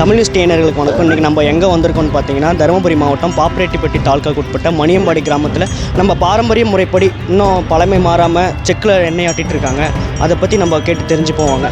தமிழ் ஸ்டேனர்களுக்கு வணக்கம். இன்றைக்கி நம்ம எங்கே வந்திருக்கோம்னு பார்த்தீங்கன்னா தருமபுரி மாவட்டம் பாப்பரெட்டிப்பட்டி தாலுக்காக்கு உட்பட்ட மணியம்பாடி கிராமத்தில் நம்ம பாரம்பரிய முறைப்படி இன்னும் பழமை மாறாமல் செக்கில் எண்ணெய் ஆட்டிகிட்டு இருக்காங்க. அதை பற்றி நம்ம கேட்டு தெரிஞ்சு போவாங்க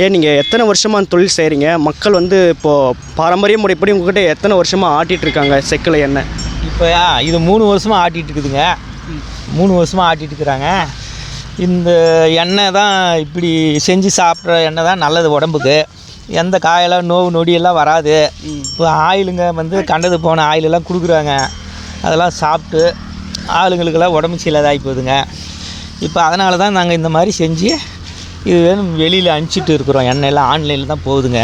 ஏன் நீங்கள் எத்தனை வருஷமாக அந்த தொழில் செய்கிறீங்க மக்கள் வந்து இப்போது பாரம்பரிய முறைப்படி உங்ககிட்ட எத்தனை வருஷமாக ஆட்டிகிட்ருக்காங்க இருக்காங்க? செக்கில் எண்ணெய் இப்போ இது மூணு வருஷமாக ஆட்டிகிட்டு இருக்குதுங்க. மூணு வருஷமாக ஆட்டிகிட்டு இருக்கிறாங்க. இந்த எண்ணெய் தான் இப்படி செஞ்சு சாப்பிட்ற எண்ணெய் தான் நல்லது உடம்புக்கு. எந்த காயெல்லாம் நோவு நொடியெல்லாம் வராது. இப்போ ஆயிலுங்க வந்து கண்டது போன ஆயிலெல்லாம் கொடுக்குறாங்க. அதெல்லாம் சாப்பிட்டு ஆளுங்களுக்கெல்லாம் உடம்பு சரியில்லாதாகி போகுதுங்க. இப்போ அதனால தான் நாங்கள் இந்த மாதிரி செஞ்சு இது வேணும் வெளியில் அனுப்பிச்சிட்டு இருக்கிறோம். எண்ணெயெல்லாம் ஆன்லைனில் தான் போகுதுங்க.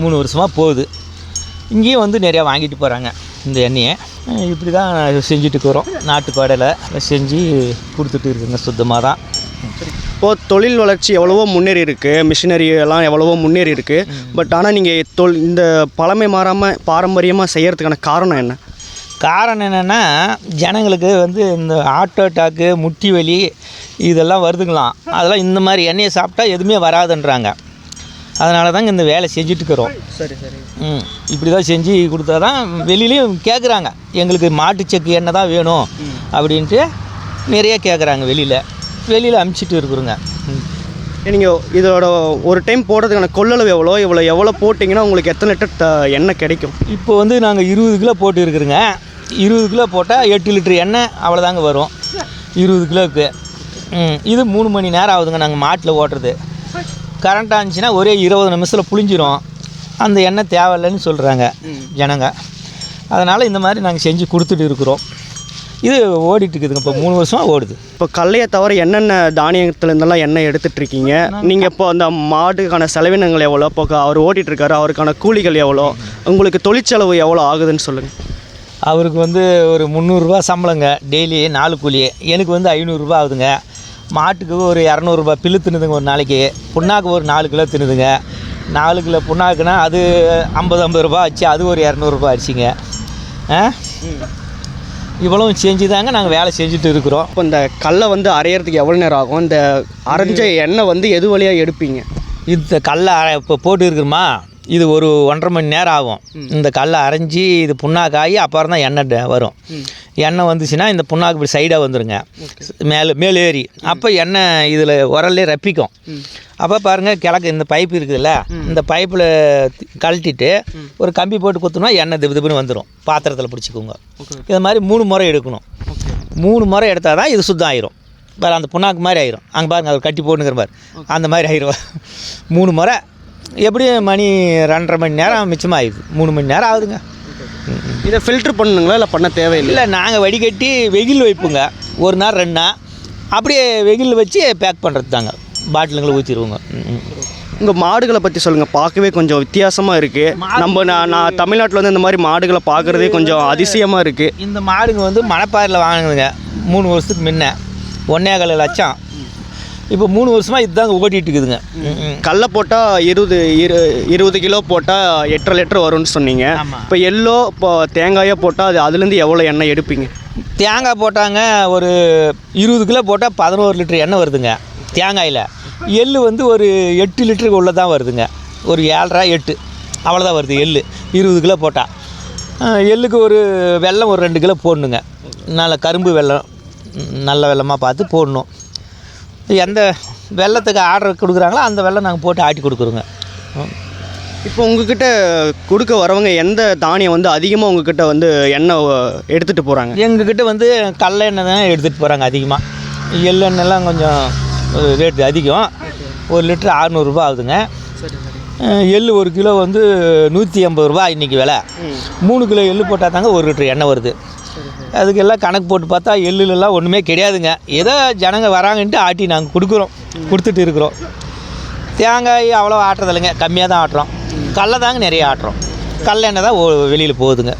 மூணு வருஷமாக போகுது. இங்கேயும் வந்து நிறையா வாங்கிட்டு போகிறாங்க இந்த எண்ணெயை. இப்படி தான் செஞ்சுட்டு இருக்கிறோம். நாட்டுக்கோடையில் செஞ்சு கொடுத்துட்டு இருக்குங்க சுத்தமாக தான். இப்போது தொழில் வளர்ச்சி எவ்வளவோ முன்னேறி இருக்குது மிஷினரி எல்லாம் எவ்வளவோ முன்னேறி இருக்குது பட் ஆனால் நீங்கள் தொல் இந்த பழமை மாறாமல் பாரம்பரியமாக செய்கிறதுக்கான காரணம் என்ன? காரணம் என்னென்னா ஜனங்களுக்கு வந்து இந்த ஹார்ட் அட்டாக்கு முட்டி வலி இதெல்லாம் வருதுங்களாம். அதெல்லாம் இந்த மாதிரி எண்ணெயை சாப்பிட்டா எதுவுமே வராதுன்றாங்க. அதனால தாங்க இந்த வேலை செஞ்சுட்டு இருக்கிறோம் சரி சரி. ம் இப்படி தான் செஞ்சு கொடுத்தா தான் வெளியிலையும் கேட்குறாங்க எங்களுக்கு மாட்டுச்சக்கு எண்ணெய் தான் வேணும் அப்படின்ட்டு நிறைய கேட்குறாங்க வெளியில். வெளியில் அமுச்சிட்டு இருக்கிறோங்க. நீங்கள் இதோட ஒரு டைம் போடுறதுக்கான கொள்ளளவு எவ்வளோ? இவ்வளோ எவ்வளோ போட்டிங்கன்னா உங்களுக்கு எத்தனை லிட்டர் எண்ணெய் கிடைக்கும்? இப்போ வந்து நாங்கள் இருபது கிலோ போட்டு இருக்கிறோங்க. இருபது கிலோ போட்டால் எட்டு லிட்டர் எண்ணெய் அவ்வளோதாங்க வரும். இருபது கிலோவுக்கு. இது மூணு மணி நேரம் ஆகுதுங்க நாங்கள் மாட்டில் ஓட்டுறது. கரண்ட்டாக இருந்துச்சுன்னா ஒரே இருபது நிமிஷத்தில் புளிஞ்சிரும். அந்த எண்ணெய் தேவையில்லைன்னு சொல்கிறாங்க ஜனங்க. அதனால் இந்த மாதிரி நாங்கள் செஞ்சு கொடுத்துட்டு இருக்கிறோம். இது ஓடிட்டு இருக்குதுங்க. இப்போ மூணு வருஷமாக ஓடுது. இப்போ கடலையை தவிர என்னென்ன தானியத்துலேருந்தெல்லாம் எண்ணெய் எடுத்துட்டு இருக்கீங்க? நீங்கள் இப்போ அந்த மாட்டுக்கான செலவினங்கள் எவ்வளோ இப்போ அவர் ஓட்டிட்டு இருக்காரு அவருக்கான கூலிகள் எவ்வளோ உங்களுக்கு தொழிற்செலவு எவ்வளோ ஆகுதுன்னு சொல்லுங்கள் அவருக்கு வந்து ஒரு முந்நூறுரூவா சம்பளங்க டெய்லி நாலு கூலி. எனக்கு வந்து ஐநூறுரூவா ஆகுதுங்க. மாட்டுக்கு ஒரு இரநூறுபா பில்லு தின்னுதுங்க ஒரு நாளைக்கு. புண்ணாக்கு ஒரு நாலு கிலோ தின்னுதுங்க. நாலு கிலோ புண்ணாக்குனா அது ஐம்பது ஐம்பது ரூபா ஆச்சு. அது ஒரு இரநூறுபா ஆச்சுங்க. ஆ? இவ்வளவும் செஞ்சு தாங்க நாங்கள் வேலை செஞ்சுட்டு இருக்கிறோம். இப்போ இந்த கடலை வந்து அரையிறதுக்கு எவ்வளோ நேரம் ஆகும்? இந்த அரைஞ்ச எண்ணெய் வந்து எது வழியாக எடுப்பீங்க? இந்த கல்லை அரை- இப்போ போட்டு இருக்கிறோமா இது ஒரு ஒன்றரை மணி நேரம் ஆகும். இந்த கல்லை அரைஞ்சி இது புண்ணாக்காயி அப்புறம் தான் எண்ணெய் வரும். எண்ணெய் வந்துச்சுன்னா இந்த புண்ணாக்கு இப்படி சைடாக வந்துருங்க. மேலே மேலே ஏறி. அப்போ எண்ணெய் இதில் உரல்லே ரப்பிக்கும். அப்போ பாருங்கள் கிழக்கு இந்த பைப் இருக்குதுல்ல இந்த பைப்பில் கழட்டிட்டு ஒரு கம்பி போட்டு குத்துனா எண்ணெய் திப்பு திப்புன்னு வந்துடும் பாத்திரத்தில் பிடிச்சிக்கோங்க. இது மாதிரி மூணு முறை எடுக்கணும். மூணு முறை எடுத்தால் தான் இது சுத்தம் ஆயிரும் வேறு அந்த புண்ணாக்கு மாதிரி ஆயிரும். அங்கே பாருங்க அவர் கட்டி போட்டுங்கிற பாரு அந்த மாதிரி ஆயிரும். மூணு முறை எப்படியும் மணி ரெண்டரை மணி நேரம் மிச்சமாகிடுது மூணு மணி நேரம் ஆகுதுங்க. இதை ஃபில்டர் பண்ணுங்களா இல்லை பண்ண தேவையில்லை இல்லை நாங்கள் வடிகட்டி வெயில் வைப்போங்க. ஒரு நாள் ரெண்டு நாள். அப்படியே வெயில் வச்சு பேக் பண்ணுறது தாங்க. பாட்டிலுங்களை ஊற்றிடுவோங்க உங்கள் மாடுகளை பற்றி சொல்லுங்கள் பார்க்கவே கொஞ்சம் வித்தியாசமாக இருக்குது நம்ம நான் நான் தமிழ்நாட்டில் வந்து இந்த மாதிரி மாடுகளை பார்க்குறதே கொஞ்சம் அதிசயமாக இருக்குது இந்த மாடுங்க வந்து மணப்பாறையில் வாங்கினதுங்க. மூணு வருஷத்துக்கு முன்ன. ஒன்னே கால் லட்சம். இப்போ மூணு வருஷமாக இதுதாங்க ஓட்டிகிட்டு இருக்குதுங்க. கடல போட்டால் இருபது இரு இருபது கிலோ போட்டால் எட்டரை லிட்டர் வரும்னு சொன்னீங்க. இப்போ எல்லோ இப்போ தேங்காயோ போட்டால் அது அதுலேருந்து எவ்வளோ எண்ணெய் எடுப்பீங்க? தேங்காய் போட்டாங்க ஒரு இருபது கிலோ போட்டால் பதினோரு லிட்டர் எண்ணெய் வருதுங்க தேங்காயில். எள்ளு வந்து ஒரு எட்டு லிட்டருக்கு உள்ள தான் வருதுங்க ஒரு ஏழரை எட்டு. அவ்வளோதான் வருது எள்ளு இருபது கிலோ போட்டால் எள்ளுக்கு ஒரு வெல்லம் ஒரு ரெண்டு கிலோ போடணுங்க. நல்ல கரும்பு வெல்லம் ம், நல்ல வெல்லமாக பார்த்து போடணும். எந்த வெள்ளத்துக்கு ஆர்டர் கொடுக்குறாங்களோ அந்த வெல்லம் நாங்கள் போட்டு ஆட்டி கொடுக்குறோங்க. இப்போ உங்ககிட்ட கொடுக்க வரவங்க எந்த தானியம் வந்து அதிகமாக உங்ககிட்ட வந்து எண்ணெய் எடுத்துகிட்டு போகிறாங்க எங்ககிட்ட வந்து கடல எண்ணெய் தான் எடுத்துகிட்டு போகிறாங்க அதிகமாக எள்ளெண்ணெய்லாம் கொஞ்சம் ரேட்டு அதிகம். ஒரு லிட்டர் அறநூறுபா ஆகுதுங்க. எள்ளு ஒரு கிலோ வந்து நூற்றி ஐம்பது ரூபா இன்றைக்கி விலை. மூணு கிலோ எள்ளு போட்டால் தாங்க ஒரு லிட்டர் எண்ணெய் வருது. அதுக்கெல்லாம் கணக்கு போட்டு பார்த்தா எள்ளுலலாம் ஒன்றுமே கிடையாதுங்க. ஏதோ ஜனங்க வராங்கன்ட்டு ஆட்டி நாங்கள் கொடுக்குறோம். கொடுத்துட்டு இருக்கிறோம். தேங்காய் அவ்வளோ ஆட்டுறதில்லைங்க. கம்மியாக தான் ஆட்டுறோம். கடல தாங்க நிறைய ஆட்டுறோம். கடல எண்ணெய் தான் வெளியில் போகுதுங்க.